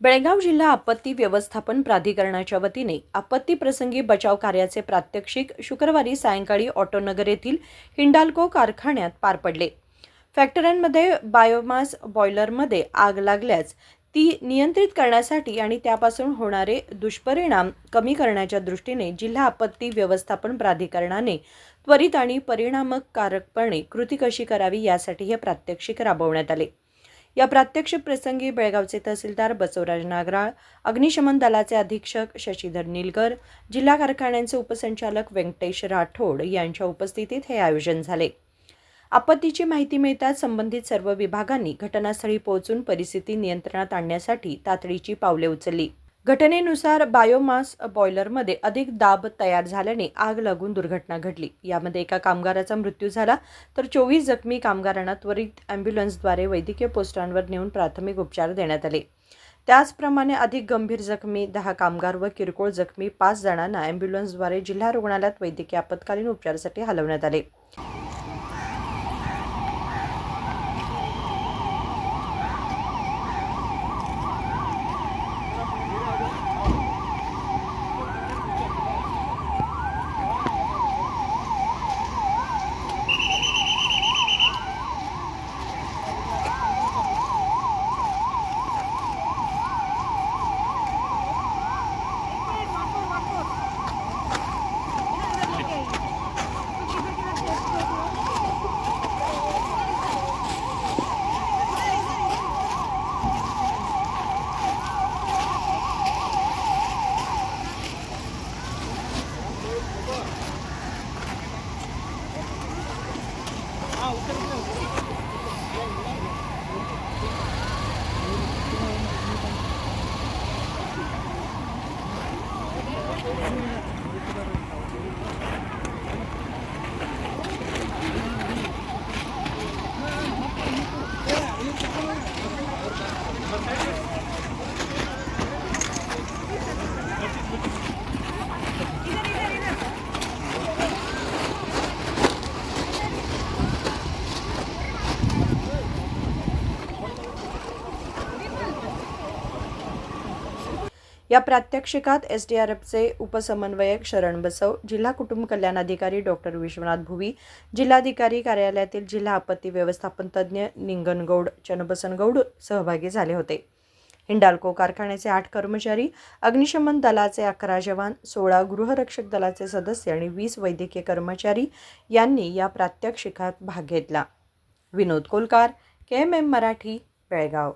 बेळगाव जिल्हा आपत्ती व्यवस्थापन प्राधिकरणाच्या वतीने आपत्ती प्रसंगी बचाव कार्याचे प्रात्यक्षिक शुक्रवारी सायंकाळी ऑटोनगर येथील हिंडाल्को कारखान्यात पार पडले. फॅक्टऱ्यांमध्ये बायोमास बॉयलरमध्ये आग लागल्यास ती नियंत्रित करण्यासाठी आणि त्यापासून होणारे दुष्परिणाम कमी करण्याच्या दृष्टीने जिल्हा आपत्ती व्यवस्थापन प्राधिकरणाने त्वरित आणि परिणामकारकपणे कृती कशी करावी यासाठी हे प्रात्यक्षिक राबवण्यात आले. या प्रात्यक्षिक प्रसंगी बेळगावचे तहसीलदार बसवराज नागराळ अग्निशमन दलाचे अधीक्षक शशीधर निलकर जिल्हा कारखान्यांचे उपसंचालक व्यंकटेश राठोड यांच्या उपस्थितीत हे आयोजन झाले. आपत्तीची माहिती मिळताच संबंधित सर्व विभागांनी घटनास्थळी पोहोचून परिस्थिती नियंत्रणात आणण्यासाठी तातडीची पावले उचलली. घटनेनुसार बायोमास बॉयलरमध्ये अधिक दाब तयार झाल्याने आग लागून दुर्घटना घडली. यामध्ये एका कामगाराचा मृत्यू झाला तर चोवीस जखमी कामगारांना त्वरित अँब्युलन्सद्वारे वैद्यकीय पोस्टांवर नेऊन प्राथमिक उपचार देण्यात आले. त्याचप्रमाणे अधिक गंभीर जखमी दहा कामगार व किरकोळ जखमी पाच जणांना अँब्युलन्सद्वारे जिल्हा रुग्णालयात वैद्यकीय आपत्कालीन उपचारासाठी हलवण्यात आले. या प्रात्यक्षिकात एस डी आर एफचे उपसमन्वयक शरण बसव जिल्हा कुटुंब कल्याण अधिकारी डॉक्टर विश्वनाथ भुवी जिल्हाधिकारी कार्यालयातील जिल्हा आपत्ती व्यवस्थापन तज्ज्ञ निंगनगौड चनबसनगौड सहभागी झाले होते. हिंडाल्को कारखान्याचे आठ कर्मचारी अग्निशमन दलाचे अकरा जवान सोळा गृहरक्षक दलाचे सदस्य आणि वीस वैद्यकीय कर्मचारी यांनी या प्रात्यक्षिकात भाग घेतला. Vinod Kolkar K M M Marathi Belgaum.